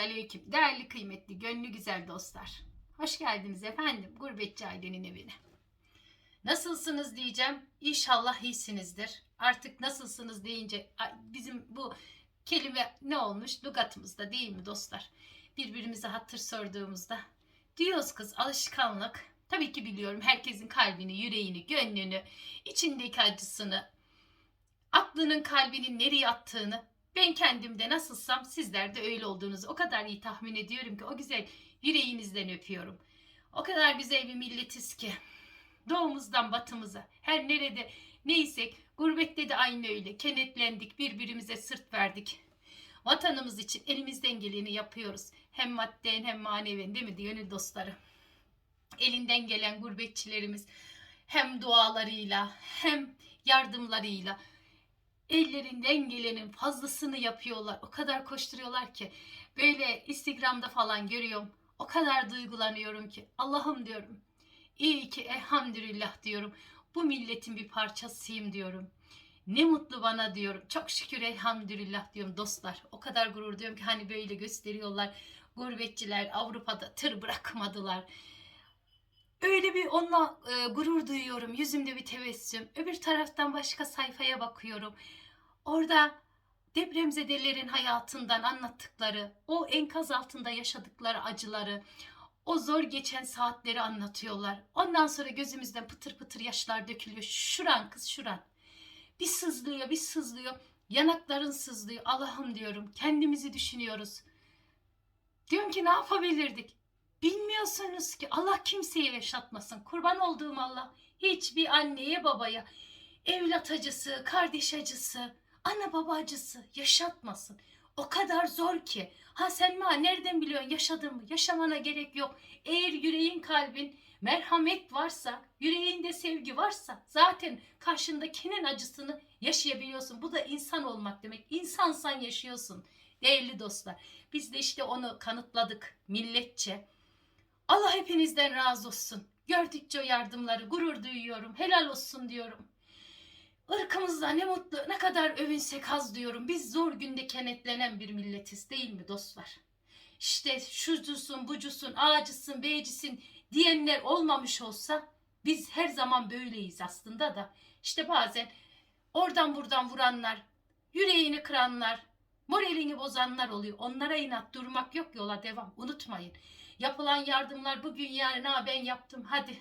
aleyküm. Değerli kıymetli, gönlü güzel dostlar. Hoş geldiniz efendim Gurbetçi Ailenin evine. Nasılsınız diyeceğim. İnşallah iyisinizdir. Artık nasılsınız deyince bizim bu kelime ne olmuş? Lugatımızda değil mi dostlar? Birbirimize hatır sorduğumuzda. Diyoruz kız alışkanlık. Tabii ki biliyorum herkesin kalbini, yüreğini, gönlünü, içindeki acısını, aklının kalbinin nereye attığını ben kendimde nasılsam sizler de öyle olduğunuzu o kadar iyi tahmin ediyorum ki o güzel yüreğinizden öpüyorum. O kadar güzel bir milletiz ki doğumuzdan batımıza her nerede neysek gurbette de aynı öyle kenetlendik birbirimize sırt verdik. Vatanımız için elimizden geleni yapıyoruz. Hem madden hem maneven değil mi gönül dostları? Elinden gelen gurbetçilerimiz hem dualarıyla hem yardımlarıyla ellerinden gelenin fazlasını yapıyorlar. O kadar koşturuyorlar ki böyle Instagram'da falan görüyorum. O kadar duygulanıyorum ki Allah'ım diyorum. İyi ki elhamdülillah diyorum. Bu milletin bir parçasıyım diyorum. Ne mutlu bana diyorum. Çok şükür elhamdülillah diyorum dostlar. O kadar gurur diyorum ki hani böyle gösteriyorlar. Gurbetçiler Avrupa'da tır bırakmadılar. Öyle bir onunla e, gurur duyuyorum. Yüzümde bir tebessüm. Öbür taraftan başka sayfaya bakıyorum. Orada depremzedelerin hayatından anlattıkları, o enkaz altında yaşadıkları acıları, o zor geçen saatleri anlatıyorlar. Ondan sonra gözümüzden pıtır pıtır yaşlar dökülüyor. Şuran kız şuran. Bir sızlıyor, bir sızlıyor. Yanakların sızlıyor. Allah'ım diyorum. Kendimizi düşünüyoruz. Diyorum ki ne yapabilirdik? Bilmiyorsunuz ki Allah kimseye yaşatmasın. Kurban olduğum Allah hiçbir anneye babaya evlat acısı, kardeş acısı, ana baba acısı yaşatmasın. O kadar zor ki. Ha Selma nereden biliyorsun yaşadın mı? Yaşamana gerek yok. Eğer yüreğin kalbin merhamet varsa, yüreğinde sevgi varsa zaten karşındakinin acısını yaşayabiliyorsun. Bu da insan olmak demek. İnsansan yaşıyorsun. Değerli dostlar. Biz de işte onu kanıtladık milletçe. Allah hepinizden razı olsun. Gördükçe yardımları gurur duyuyorum. Helal olsun diyorum. Irkımızda ne mutlu, ne kadar övünsek az diyorum. Biz zor günde kenetlenen bir milletiz değil mi dostlar? İşte şucusun, bucusun, ağacısın, beycisin diyenler olmamış olsa biz her zaman böyleyiz aslında da. İşte bazen oradan buradan vuranlar, yüreğini kıranlar, moralini bozanlar oluyor. Onlara inat durmak yok yola devam. Unutmayın. Yapılan yardımlar bugün yarın ha ben yaptım hadi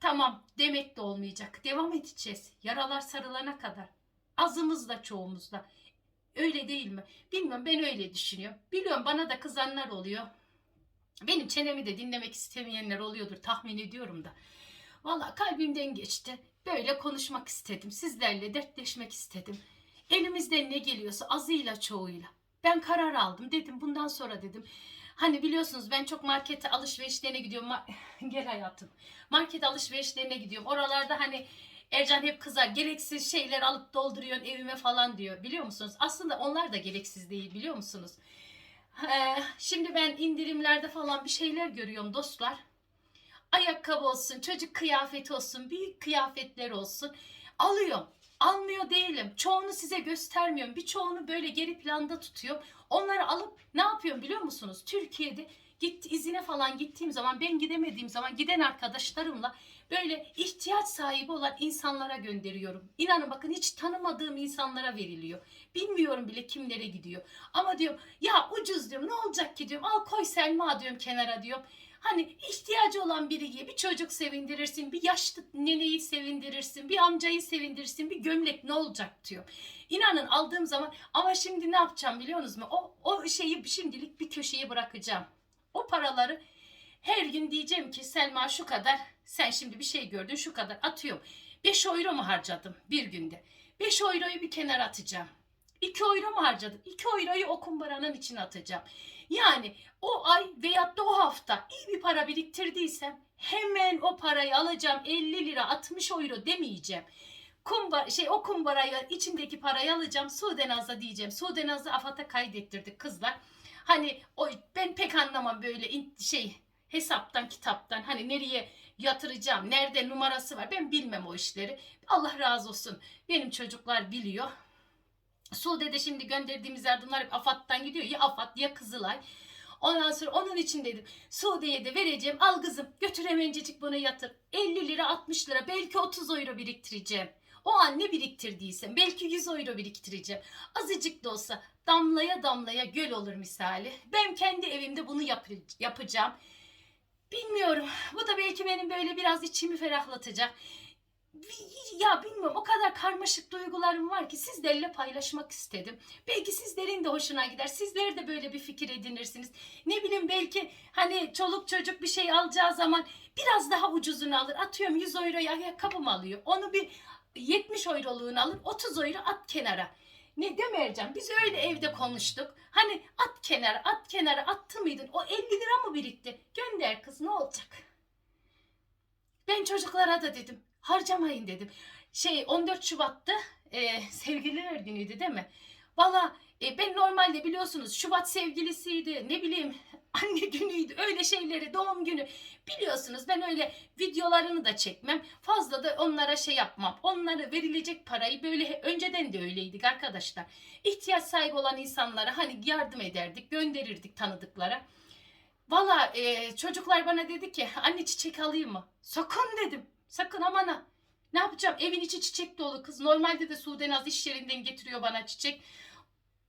Tamam demek de olmayacak. Devam edeceğiz. Yaralar sarılana kadar. Azımızda çoğumuzda. Öyle değil mi? Bilmiyorum ben öyle düşünüyorum. Biliyorum bana da kızanlar oluyor. Benim çenemi de dinlemek istemeyenler oluyordur tahmin ediyorum da. Valla kalbimden geçti. Böyle konuşmak istedim. Sizlerle dertleşmek istedim. Elimizden ne geliyorsa azıyla çoğuyla. Ben karar aldım dedim bundan sonra dedim. Hani biliyorsunuz ben çok markete alışverişlerine gidiyorum. Ma- Gel hayatım. Market alışverişlerine gidiyorum. Oralarda hani Ercan hep kızar. Gereksiz şeyler alıp dolduruyorsun evime falan diyor. Biliyor musunuz? Aslında onlar da gereksiz değil biliyor musunuz? Ee, şimdi ben indirimlerde falan bir şeyler görüyorum dostlar. Ayakkabı olsun, çocuk kıyafeti olsun, büyük kıyafetler olsun. Alıyorum. Almıyor değilim. Çoğunu size göstermiyorum. Birçoğunu böyle geri planda tutuyorum. Onları alıp ne yapıyorum biliyor musunuz? Türkiye'de git izine falan gittiğim zaman ben gidemediğim zaman giden arkadaşlarımla böyle ihtiyaç sahibi olan insanlara gönderiyorum. İnanın bakın hiç tanımadığım insanlara veriliyor. Bilmiyorum bile kimlere gidiyor. Ama diyorum ya ucuz diyorum ne olacak ki diyorum al koy Selma diyorum kenara diyorum. Hani ihtiyacı olan biriye bir çocuk sevindirirsin, bir yaşlı neneyi sevindirirsin, bir amcayı sevindirirsin, bir gömlek ne olacak diyor. İnanın aldığım zaman ama şimdi ne yapacağım biliyor musunuz? O, o şeyi şimdilik bir köşeye bırakacağım. O paraları her gün diyeceğim ki Selma şu kadar sen şimdi bir şey gördün şu kadar atıyorum. 5 euro mu harcadım bir günde? 5 euroyu bir kenara atacağım. 2 euro mu harcadım? 2 euroyu o kumbaranın içine atacağım. Yani o ay veyahut da hafta iyi bir para biriktirdiysem hemen o parayı alacağım 50 lira 60 euro demeyeceğim. Kumbar, şey o kumbarayı içindeki parayı alacağım Sudenaz'a diyeceğim. Sudenaz'ı AFAD'a kaydettirdik kızlar. Hani o ben pek anlamam böyle in- şey hesaptan kitaptan hani nereye yatıracağım nerede numarası var ben bilmem o işleri. Allah razı olsun benim çocuklar biliyor. Sude'de şimdi gönderdiğimiz yardımlar hep AFAD'dan gidiyor. Ya AFAD ya Kızılay. Ondan sonra onun için dedim Suudi'ye de vereceğim. Al kızım götür hemencecik bunu yatır. 50 lira 60 lira belki 30 euro biriktireceğim. O an ne biriktirdiysem belki 100 euro biriktireceğim. Azıcık da olsa damlaya damlaya göl olur misali. Ben kendi evimde bunu yap- yapacağım. Bilmiyorum. Bu da belki benim böyle biraz içimi ferahlatacak. Ya bilmiyorum o kadar karmaşık duygularım var ki sizlerle paylaşmak istedim. Belki sizlerin de hoşuna gider. Sizler de böyle bir fikir edinirsiniz. Ne bileyim belki hani çoluk çocuk bir şey alacağı zaman biraz daha ucuzunu alır. Atıyorum 100 euroya ayakkabı mı alıyor? Onu bir 70 euroluğunu alır 30 euro at kenara. Ne demereceğim biz öyle evde konuştuk. Hani at kenara at kenara attı mıydın? O 50 lira mı birikti? Gönder kız ne olacak? Ben çocuklara da dedim harcamayın dedim. Şey 14 Şubat'ta e, sevgililer günüydü değil mi? Valla e, ben normalde biliyorsunuz Şubat sevgilisiydi ne bileyim anne günüydü öyle şeyleri doğum günü biliyorsunuz ben öyle videolarını da çekmem fazla da onlara şey yapmam onlara verilecek parayı böyle önceden de öyleydik arkadaşlar ihtiyaç sahibi olan insanlara hani yardım ederdik gönderirdik tanıdıklara Valla e, çocuklar bana dedi ki anne çiçek alayım mı? Sakın dedim. Sakın aman ha. Ne yapacağım? Evin içi çiçek dolu kız. Normalde de Sudenaz iş yerinden getiriyor bana çiçek.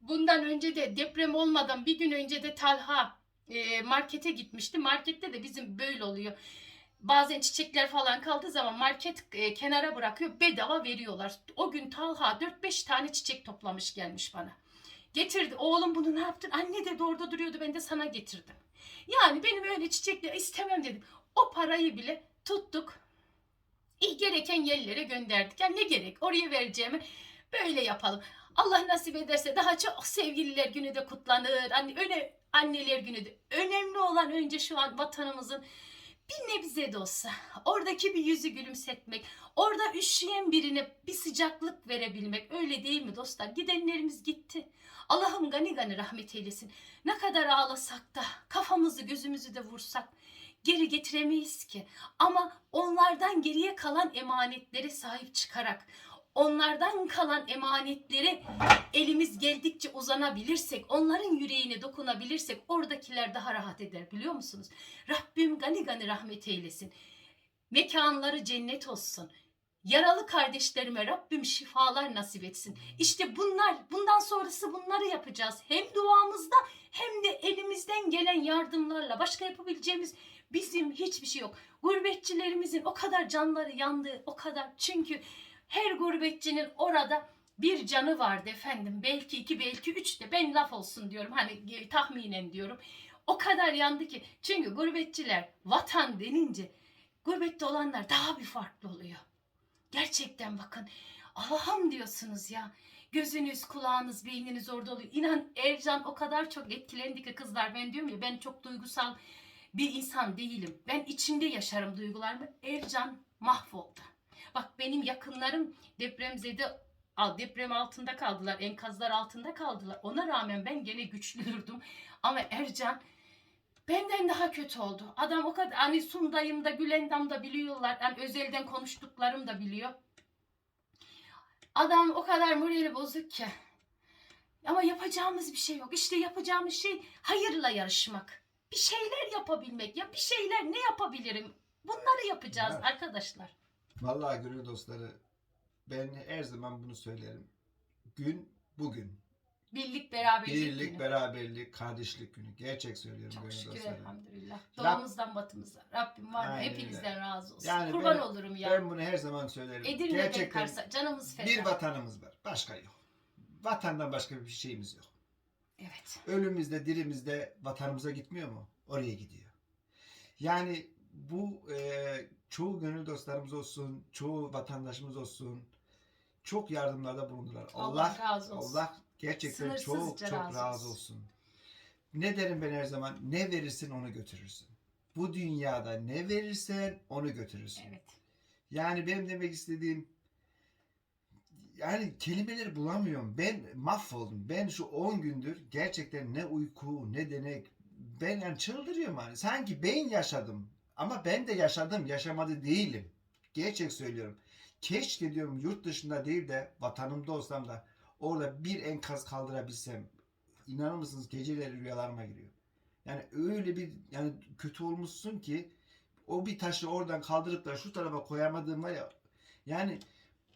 Bundan önce de deprem olmadan bir gün önce de Talha e, markete gitmişti. Markette de bizim böyle oluyor. Bazen çiçekler falan kaldığı zaman market e, kenara bırakıyor. Bedava veriyorlar. O gün Talha 4-5 tane çiçek toplamış gelmiş bana. Getirdi. Oğlum bunu ne yaptın? Anne dedi orada duruyordu ben de sana getirdim. Yani benim öyle çiçekler istemem dedim. O parayı bile tuttuk. Gereken yerlere gönderdik. Yani ne gerek? Oraya vereceğimi böyle yapalım. Allah nasip ederse daha çok sevgililer günü de kutlanır. Anne, öyle anneler günü de. Önemli olan önce şu an vatanımızın bir nebze de olsa oradaki bir yüzü gülümsetmek, orada üşüyen birine bir sıcaklık verebilmek öyle değil mi dostlar? Gidenlerimiz gitti. Allah'ım gani gani rahmet eylesin. Ne kadar ağlasak da kafamızı gözümüzü de vursak geri getiremeyiz ki. Ama onlardan geriye kalan emanetlere sahip çıkarak onlardan kalan emanetleri elimiz geldikçe uzanabilirsek, onların yüreğine dokunabilirsek oradakiler daha rahat eder biliyor musunuz? Rabbim gani gani rahmet eylesin. Mekanları cennet olsun. Yaralı kardeşlerime Rabbim şifalar nasip etsin. İşte bunlar, bundan sonrası bunları yapacağız. Hem duamızda hem de elimizden gelen yardımlarla. Başka yapabileceğimiz bizim hiçbir şey yok. Gurbetçilerimizin o kadar canları yandı, o kadar. Çünkü her gurbetçinin orada bir canı vardı efendim. Belki iki, belki üç de. Ben laf olsun diyorum. Hani tahminen diyorum. O kadar yandı ki. Çünkü gurbetçiler vatan denince gurbette olanlar daha bir farklı oluyor. Gerçekten bakın Allah'ım diyorsunuz ya. Gözünüz, kulağınız, beyniniz orada oluyor. İnan Ercan o kadar çok etkilendi ki kızlar. Ben diyorum ya ben çok duygusal bir insan değilim. Ben içinde yaşarım duygularımı. Ercan mahvoldu. Bak benim yakınlarım depremzede deprem altında kaldılar. Enkazlar altında kaldılar. Ona rağmen ben gene güçlü durdum. Ama Ercan benden daha kötü oldu. Adam o kadar hani Sundayım da Gülendam da biliyorlar. Yani özelden konuştuklarım da biliyor. Adam o kadar morali bozuk ki. Ama yapacağımız bir şey yok. İşte yapacağımız şey hayırla yarışmak. Bir şeyler yapabilmek. Ya bir şeyler ne yapabilirim? Bunları yapacağız Evet. arkadaşlar. Vallahi gönül dostları ben her zaman bunu söylerim. Gün bugün. Birlik beraberlik. Birlik, günü. beraberlik, kardeşlik günü. Gerçek söylüyorum Çok gönül şükür dostları. elhamdülillah. Ya- Doğumuzdan batımıza. Rabbim var? Aynen Hepinizden razı olsun. Yani Kurban ben- olurum ya. Ben bunu her zaman söylerim. Edirne'den Gerçekten Kars'a canımız feda. bir vatanımız var. Başka yok. Vatandan başka bir şeyimiz yok. Evet. Ölümüzde, dilimizde vatanımıza gitmiyor mu? Oraya gidiyor. Yani bu e, çoğu gönül dostlarımız olsun, çoğu vatandaşımız olsun çok yardımlarda bulundular. Allah Allah razı olsun. Allah gerçekten Sınırsızca çok çok razı razı, olsun. olsun. Ne derim ben her zaman? Ne verirsin onu götürürsün. Bu dünyada ne verirsen onu götürürsün. Evet. Yani benim demek istediğim yani kelimeleri bulamıyorum. Ben mahvoldum. Ben şu 10 gündür gerçekten ne uyku ne denek ben yani çıldırıyorum hani. Sanki ben yaşadım. Ama ben de yaşadım. Yaşamadı değilim. Gerçek söylüyorum. Keşke diyorum yurt dışında değil de vatanımda olsam da orada bir enkaz kaldırabilsem. İnanır mısınız geceleri rüyalarıma giriyor. Yani öyle bir yani kötü olmuşsun ki o bir taşı oradan kaldırıp da şu tarafa koyamadığın var ya yani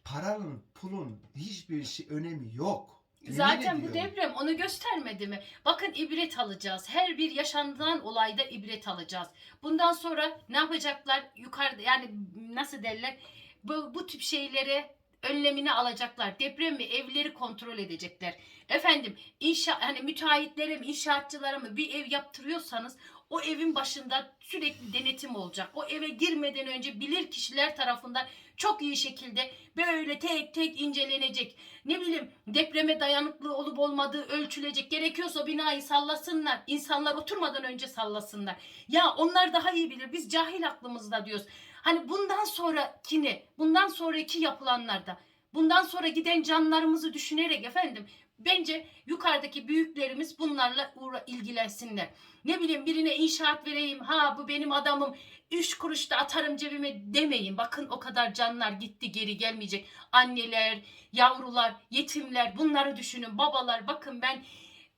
paranın pulun hiçbir şey önemi yok. Yemin Zaten bu ediyorum. deprem onu göstermedi mi? Bakın ibret alacağız. Her bir yaşanılan olayda ibret alacağız. Bundan sonra ne yapacaklar? Yukarıda yani nasıl derler? Bu, bu tip şeyleri önlemini alacaklar. Deprem mi evleri kontrol edecekler. Efendim inşa hani müteahhitlere mi inşaatçılara mı bir ev yaptırıyorsanız o evin başında sürekli denetim olacak. O eve girmeden önce bilir kişiler tarafından çok iyi şekilde böyle tek tek incelenecek ne bileyim depreme dayanıklı olup olmadığı ölçülecek. Gerekiyorsa binayı sallasınlar. İnsanlar oturmadan önce sallasınlar. Ya onlar daha iyi bilir. Biz cahil aklımızda diyoruz. Hani bundan sonrakini, bundan sonraki yapılanlarda, bundan sonra giden canlarımızı düşünerek efendim bence yukarıdaki büyüklerimiz bunlarla uğra- ilgilensinler. Ne bileyim birine inşaat vereyim, ha bu benim adamım, üç kuruş da atarım cebime demeyin. Bakın o kadar canlar gitti geri gelmeyecek. Anneler, yavrular, yetimler bunları düşünün. Babalar bakın ben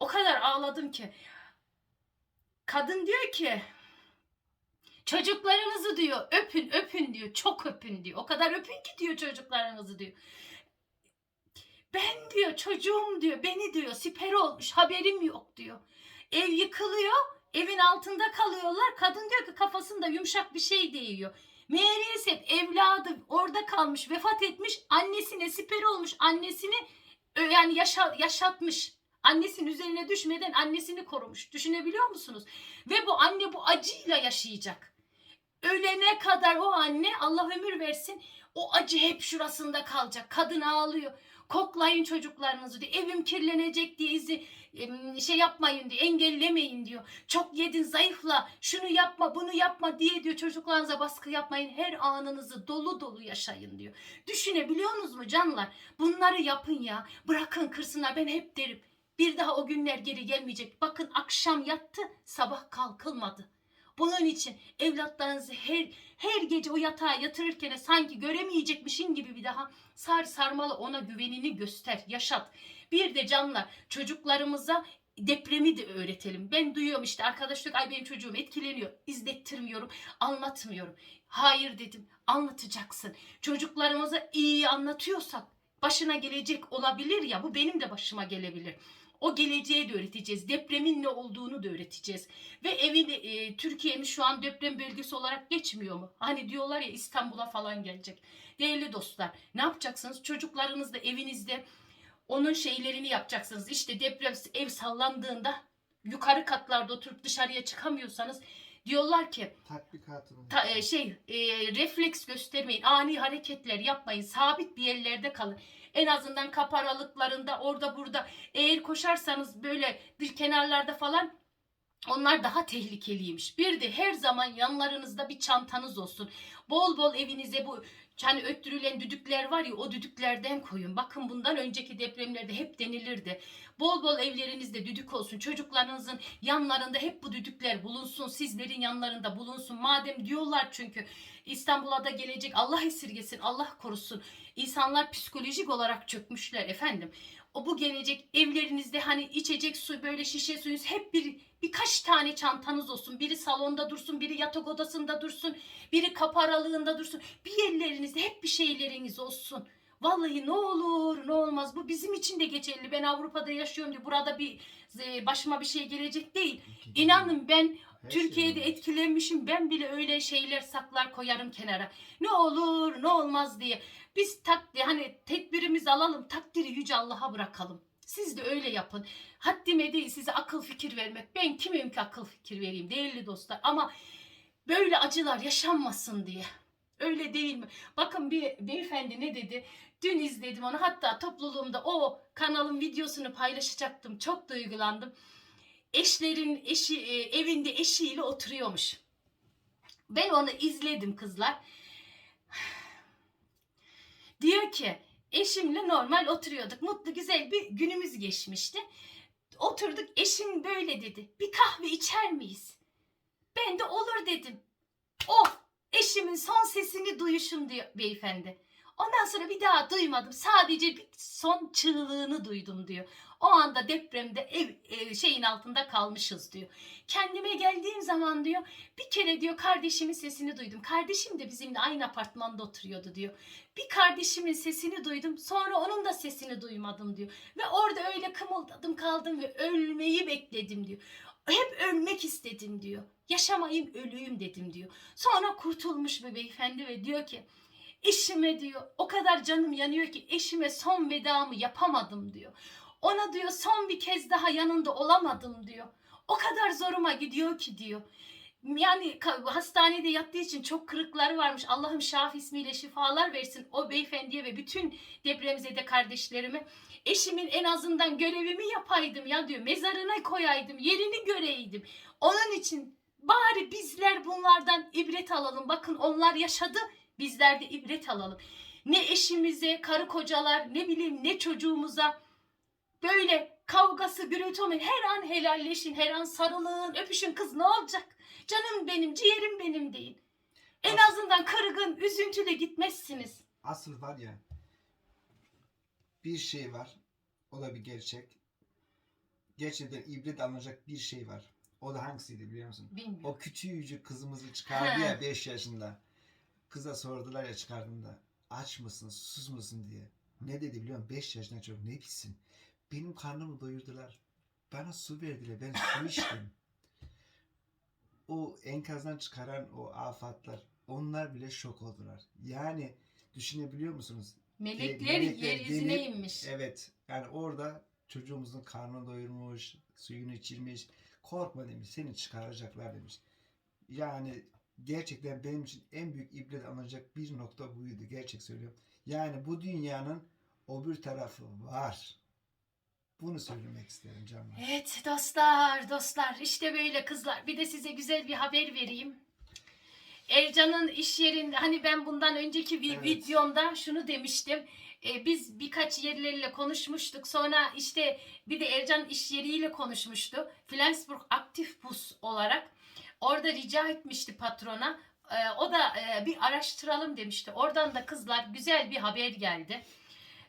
o kadar ağladım ki. Kadın diyor ki çocuklarınızı diyor öpün öpün diyor. Çok öpün diyor. O kadar öpün ki diyor çocuklarınızı diyor. Ben diyor çocuğum diyor beni diyor siper olmuş haberim yok diyor. Ev yıkılıyor evin altında kalıyorlar. Kadın diyor ki kafasında yumuşak bir şey değiyor. Meğerse evladı orada kalmış vefat etmiş annesine siper olmuş annesini ö- yani yaşa, yaşatmış. Annesinin üzerine düşmeden annesini korumuş. Düşünebiliyor musunuz? Ve bu anne bu acıyla yaşayacak. Ölene kadar o anne Allah ömür versin o acı hep şurasında kalacak. Kadın ağlıyor. Koklayın çocuklarınızı diyor. Evim kirlenecek diye izi şey yapmayın diyor. Engellemeyin diyor. Çok yedin zayıfla. Şunu yapma bunu yapma diye diyor. Çocuklarınıza baskı yapmayın. Her anınızı dolu dolu yaşayın diyor. Düşünebiliyorsunuz mu canlar? Bunları yapın ya. Bırakın kırsınlar. Ben hep derim. Bir daha o günler geri gelmeyecek. Bakın akşam yattı, sabah kalkılmadı. Bunun için evlatlarınızı her her gece o yatağa yatırırken sanki göremeyecekmişin gibi bir daha sar sarmalı ona güvenini göster, yaşat. Bir de canlar çocuklarımıza depremi de öğretelim. Ben duyuyorum işte arkadaş diyor ay benim çocuğum etkileniyor. İzlettirmiyorum, anlatmıyorum. Hayır dedim, anlatacaksın. Çocuklarımıza iyi anlatıyorsak başına gelecek olabilir ya bu benim de başıma gelebilir. O geleceği de öğreteceğiz. Depremin ne olduğunu da öğreteceğiz. Ve evin e, Türkiye'miz şu an deprem bölgesi olarak geçmiyor mu? Hani diyorlar ya İstanbul'a falan gelecek. Değerli dostlar ne yapacaksınız? Çocuklarınız da evinizde onun şeylerini yapacaksınız. İşte deprem ev sallandığında yukarı katlarda oturup dışarıya çıkamıyorsanız diyorlar ki tatbikatını. ta- e, şey e, refleks göstermeyin, ani hareketler yapmayın, sabit bir yerlerde kalın. En azından kapı aralıklarında orada burada eğer koşarsanız böyle bir kenarlarda falan onlar daha tehlikeliymiş. Bir de her zaman yanlarınızda bir çantanız olsun. Bol bol evinize bu hani öttürülen düdükler var ya o düdüklerden koyun. Bakın bundan önceki depremlerde hep denilirdi. Bol bol evlerinizde düdük olsun. Çocuklarınızın yanlarında hep bu düdükler bulunsun. Sizlerin yanlarında bulunsun. Madem diyorlar çünkü İstanbul'a da gelecek Allah esirgesin, Allah korusun. İnsanlar psikolojik olarak çökmüşler efendim. O bu gelecek evlerinizde hani içecek su böyle şişe suyunuz hep bir birkaç tane çantanız olsun. Biri salonda dursun, biri yatak odasında dursun, biri kapı aralığında dursun. Bir yerlerinizde hep bir şeyleriniz olsun. Vallahi ne olur ne olmaz bu bizim için de geçerli. Ben Avrupa'da yaşıyorum diye burada bir e, başıma bir şey gelecek değil. İnanın ben Her şey Türkiye'de var. etkilenmişim. Ben bile öyle şeyler saklar koyarım kenara. Ne olur ne olmaz diye. Biz tak hani tedbirimizi alalım. Takdiri yüce Allah'a bırakalım. Siz de öyle yapın. Haddime değil size akıl fikir vermek. Ben kimim ki akıl fikir vereyim değerli dostlar. Ama böyle acılar yaşanmasın diye. Öyle değil mi? Bakın bir beyefendi ne dedi? Dün izledim onu. Hatta topluluğumda o kanalın videosunu paylaşacaktım. Çok duygulandım eşlerin eşi e, evinde eşiyle oturuyormuş. Ben onu izledim kızlar. Diyor ki eşimle normal oturuyorduk. Mutlu güzel bir günümüz geçmişti. Oturduk eşim böyle dedi. Bir kahve içer miyiz? Ben de olur dedim. Oh eşimin son sesini duyuşum diyor beyefendi. Ondan sonra bir daha duymadım. Sadece bir son çığlığını duydum diyor. O anda depremde ev e, şeyin altında kalmışız diyor. Kendime geldiğim zaman diyor bir kere diyor kardeşimin sesini duydum. Kardeşim de bizimle aynı apartmanda oturuyordu diyor. Bir kardeşimin sesini duydum sonra onun da sesini duymadım diyor. Ve orada öyle kımıldadım kaldım ve ölmeyi bekledim diyor. Hep ölmek istedim diyor. Yaşamayayım ölüyüm dedim diyor. Sonra kurtulmuş bir beyefendi ve diyor ki eşime diyor o kadar canım yanıyor ki eşime son vedamı yapamadım diyor. Ona diyor son bir kez daha yanında olamadım diyor. O kadar zoruma gidiyor ki diyor. Yani hastanede yattığı için çok kırıkları varmış. Allah'ım Şafi ismiyle şifalar versin o beyefendiye ve bütün depremzede kardeşlerime. Eşimin en azından görevimi yapaydım ya diyor. Mezarına koyaydım, yerini göreydim. Onun için bari bizler bunlardan ibret alalım. Bakın onlar yaşadı, bizler de ibret alalım. Ne eşimize, karı kocalar, ne bileyim ne çocuğumuza böyle kavgası, gürültü. Her an helalleşin, her an sarılın, öpüşün kız ne olacak? Canım benim, ciğerim benim deyin. En As- azından kırgın, üzüntüle gitmezsiniz. Asıl var ya bir şey var. O da bir gerçek. Gerçekten ibret alınacak bir şey var. O da hangisiydi biliyor musun? Bilmiyorum. O küçücük kızımızı çıkardı ya 5 yaşında. Kıza sordular ya çıkardığında aç mısın sus musun diye. Ne dedi biliyor musun? 5 yaşında çocuk ne bilsin. Benim karnımı doyurdular. Bana su verdiler. Ben su içtim. O enkazdan çıkaran o afatlar onlar bile şok oldular. Yani düşünebiliyor musunuz? Melekler melekler yeryüzüne inmiş. Evet. Yani orada çocuğumuzun karnını doyurmuş, suyunu içirmiş. Korkma demiş. Seni çıkaracaklar demiş. Yani gerçekten benim için en büyük ibret alınacak bir nokta buydu. Gerçek söylüyorum. Yani bu dünyanın o bir tarafı var. Bunu söylemek isterim canım. Evet dostlar dostlar işte böyle kızlar bir de size güzel bir haber vereyim. Ercan'ın iş yerinde hani ben bundan önceki bir Evet. videomda şunu demiştim. E, biz birkaç yerleriyle konuşmuştuk. Sonra işte bir de Ercan iş yeriyle konuşmuştu. Flensburg Aktif Bus olarak. Orada rica etmişti patrona. E, o da e, bir araştıralım demişti. Oradan da kızlar güzel bir haber geldi.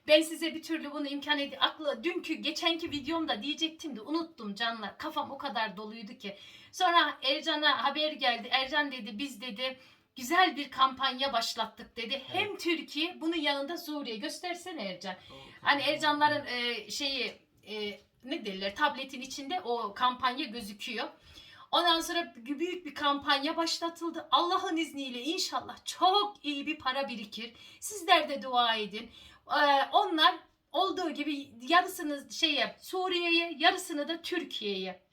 Ben size bir türlü bunu imkan edi. Aklı dünkü geçenki videomda diyecektim de unuttum canlar. Kafam o kadar doluydu ki. Sonra Ercan'a haber geldi. Ercan dedi biz dedi güzel bir kampanya başlattık dedi. Hem Türkiye bunun yanında Suriye. Göstersene Ercan. Hani Ercanların e, şeyi e, ne derler tabletin içinde o kampanya gözüküyor. Ondan sonra büyük bir kampanya başlatıldı. Allah'ın izniyle inşallah çok iyi bir para birikir. Sizler de dua edin. Ee, onlar olduğu gibi yarısını şeye Suriye'ye, yarısını da Türkiye'ye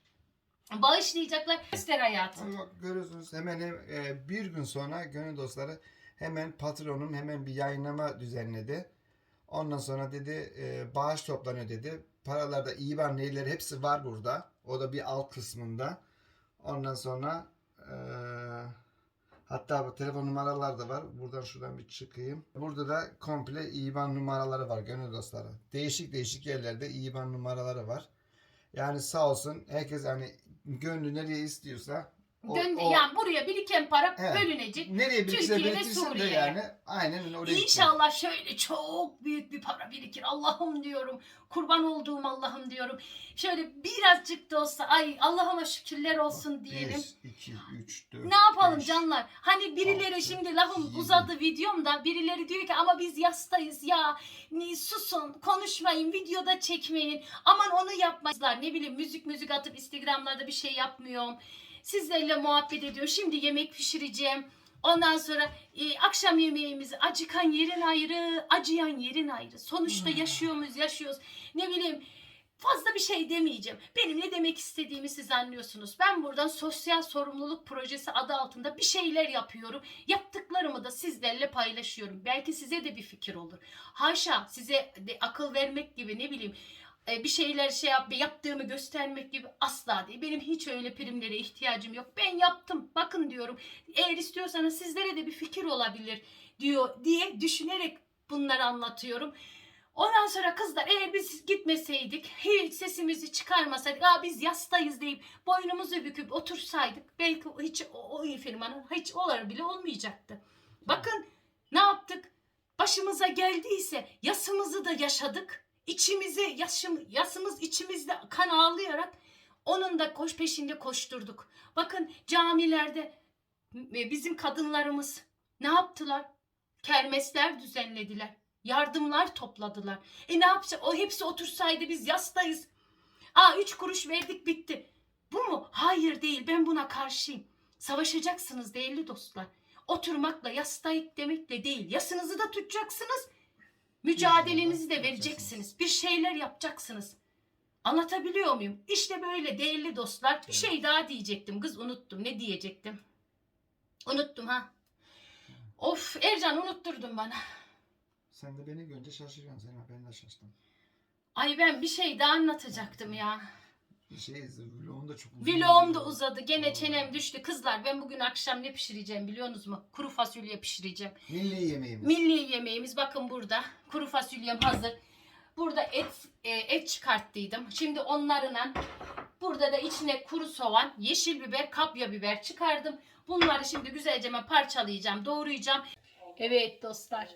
bağışlayacaklar. Göster hayatım. Bak görüyorsunuz hemen e, bir gün sonra gönül dostları hemen patronum hemen bir yayınlama düzenledi. Ondan sonra dedi e, bağış toplanıyor dedi. Paralarda IBAN neyleri hepsi var burada. O da bir alt kısmında. Ondan sonra hatta bu telefon numaralar da var. Buradan şuradan bir çıkayım. Burada da komple IBAN numaraları var gönül dostları. Değişik değişik yerlerde IBAN numaraları var. Yani sağ olsun herkes hani gönlü nereye istiyorsa o- o- yani buraya biriken para Evet. bölünecek. nereye birikse Türkiye ve de Suriye'ye. yani aynen oraya gidecek. İnşallah şöyle çok büyük bir para birikir. Allah'ım diyorum. Kurban olduğum Allah'ım diyorum. Şöyle birazcık da olsa ay Allah'ıma şükürler olsun diyelim. 1, 2, 3, 4, Ne yapalım beş. canlar? Hani birileri altı, şimdi lafım yedi. uzadı videomda. Birileri diyor ki ama biz yastayız ya. Ni susun, konuşmayın, videoda çekmeyin. Aman onu yapmayızlar. Ne bileyim müzik müzik atıp Instagram'larda bir şey yapmıyorum. Sizlerle muhabbet ediyorum. Şimdi yemek pişireceğim. Ondan sonra e, akşam yemeğimizi acıkan yerin ayrı, acıyan yerin ayrı. Sonuçta Hmm. yaşıyor muyuz, yaşıyoruz. Ne bileyim fazla bir şey demeyeceğim. Benim ne demek istediğimi siz anlıyorsunuz. Ben buradan sosyal sorumluluk projesi adı altında bir şeyler yapıyorum. Yaptıklarımı da sizlerle paylaşıyorum. Belki size de bir fikir olur. Haşa size de akıl vermek gibi ne bileyim bir şeyler şey yap, yaptığımı göstermek gibi asla değil. Benim hiç öyle primlere ihtiyacım yok. Ben yaptım. Bakın diyorum. Eğer istiyorsanız sizlere de bir fikir olabilir diyor diye düşünerek bunları anlatıyorum. Ondan sonra kızlar eğer biz gitmeseydik, hiç sesimizi çıkarmasaydık, Aa, biz yastayız deyip boynumuzu büküp otursaydık belki hiç o, o firmanın hiç olar bile olmayacaktı. Bakın ne yaptık? Başımıza geldiyse yasımızı da yaşadık. İçimize yaşım, yasımız içimizde kan ağlayarak onun da koş peşinde koşturduk. Bakın camilerde bizim kadınlarımız ne yaptılar? Kermesler düzenlediler. Yardımlar topladılar. E ne yapacak? O hepsi otursaydı biz yastayız. Aa üç kuruş verdik bitti. Bu mu? Hayır değil. Ben buna karşıyım. Savaşacaksınız değerli dostlar. Oturmakla yastayık demekle değil. Yasınızı da tutacaksınız. Mücadelenizi de vereceksiniz. Bir şeyler yapacaksınız. Anlatabiliyor muyum? İşte böyle değerli dostlar. Bir şey daha diyecektim. Kız unuttum. Ne diyecektim? Unuttum ha. Of Ercan unutturdun bana. Sen de beni görünce şaşırıyorsun Zena. Ben de şaştım. Ay ben bir şey daha anlatacaktım ya. Şey, vlogum da çok uzun. Vlogum da uzadı. Gene çenem düştü. Kızlar ben bugün akşam ne pişireceğim biliyorsunuz mu? Kuru fasulye pişireceğim. Milli yemeğimiz. Milli yemeğimiz bakın burada. Kuru fasulyem hazır. Burada et e, et çıkarttıydım. Şimdi onlarla burada da içine kuru soğan, yeşil biber, kapya biber çıkardım. Bunları şimdi güzelce ben parçalayacağım, doğrayacağım. Evet dostlar.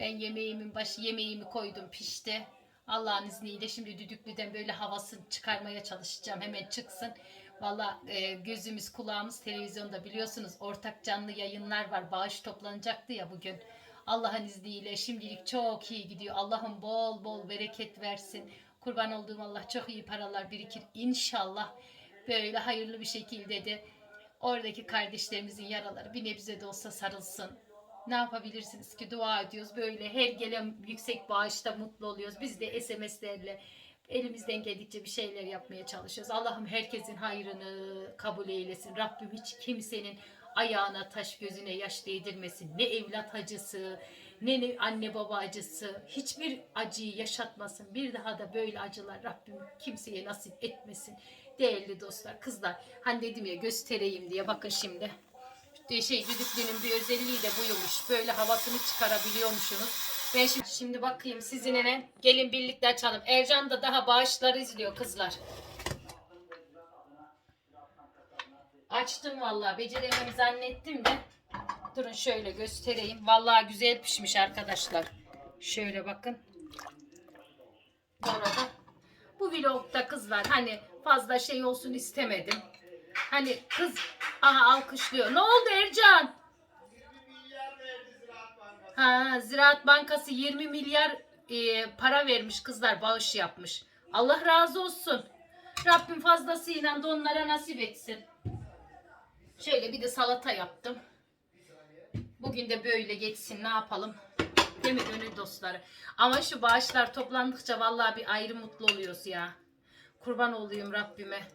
Ben yemeğimin başı yemeğimi koydum pişti. Allah'ın izniyle şimdi düdüklüden böyle havasını çıkarmaya çalışacağım. Hemen çıksın. Valla e, gözümüz kulağımız televizyonda biliyorsunuz ortak canlı yayınlar var. Bağış toplanacaktı ya bugün. Allah'ın izniyle şimdilik çok iyi gidiyor. Allah'ım bol bol bereket versin. Kurban olduğum Allah çok iyi paralar birikir inşallah. Böyle hayırlı bir şekilde de oradaki kardeşlerimizin yaraları bir nebze de olsa sarılsın. Ne yapabilirsiniz ki dua ediyoruz böyle her gelen yüksek bağışta mutlu oluyoruz. Biz de SMS'lerle elimizden geldikçe bir şeyler yapmaya çalışıyoruz. Allah'ım herkesin hayrını kabul eylesin. Rabbim hiç kimsenin ayağına taş gözüne yaş değdirmesin. Ne evlat acısı ne, ne anne baba acısı hiçbir acıyı yaşatmasın. Bir daha da böyle acılar Rabbim kimseye nasip etmesin. Değerli dostlar kızlar hani dedim ya göstereyim diye bakın şimdi. De şey düdüklünün bir özelliği de buymuş. Böyle havasını çıkarabiliyormuşsunuz. Ben şimdi, şimdi bakayım sizinle? Gelin birlikte açalım. Ercan da daha bağışları izliyor kızlar. Açtım vallahi. Beceremem zannettim de. Durun şöyle göstereyim. Vallahi güzel pişmiş arkadaşlar. Şöyle bakın. Bu arada bu vlogda kızlar hani fazla şey olsun istemedim. Hani kız aha alkışlıyor. Ne oldu Ercan? Ha, Ziraat Bankası 20 milyar e, para vermiş kızlar bağış yapmış. Allah razı olsun. Rabbim fazlasıyla da onlara nasip etsin. Şöyle bir de salata yaptım. Bugün de böyle geçsin ne yapalım. Değil mi gönül dostları? Ama şu bağışlar toplandıkça vallahi bir ayrı mutlu oluyoruz ya. Kurban olayım Rabbime.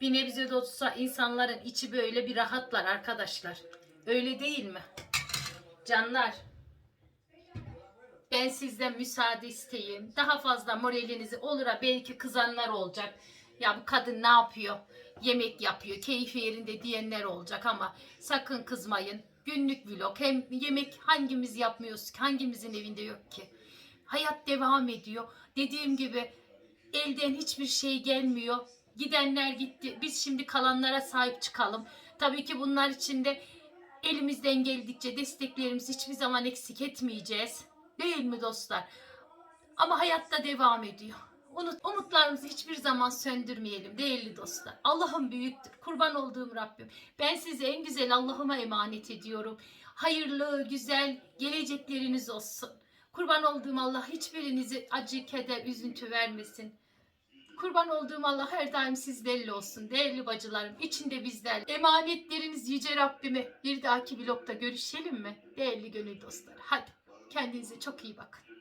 Bir nebze de olsa insanların içi böyle bir rahatlar arkadaşlar. Öyle değil mi? Canlar. Ben sizden müsaade isteyeyim. Daha fazla moralinizi olura belki kızanlar olacak. Ya bu kadın ne yapıyor? Yemek yapıyor, keyfi yerinde diyenler olacak ama sakın kızmayın. Günlük vlog hem yemek hangimiz yapmıyoruz ki? Hangimizin evinde yok ki? Hayat devam ediyor. Dediğim gibi elden hiçbir şey gelmiyor. Gidenler gitti. Biz şimdi kalanlara sahip çıkalım. Tabii ki bunlar için de elimizden geldikçe desteklerimizi hiçbir zaman eksik etmeyeceğiz. Değil mi dostlar? Ama hayatta devam ediyor. Unut, umutlarımızı hiçbir zaman söndürmeyelim değerli dostlar. Allah'ım büyüktür. Kurban olduğum Rabbim. Ben sizi en güzel Allah'ıma emanet ediyorum. Hayırlı, güzel gelecekleriniz olsun. Kurban olduğum Allah hiçbirinizi acı, keder, üzüntü vermesin. Kurban olduğum Allah her daim sizlerle olsun. Değerli bacılarım, içinde bizler. Emanetleriniz Yüce Rabbime. Bir dahaki vlogda görüşelim mi? Değerli gönül dostları. Hadi kendinize çok iyi bakın.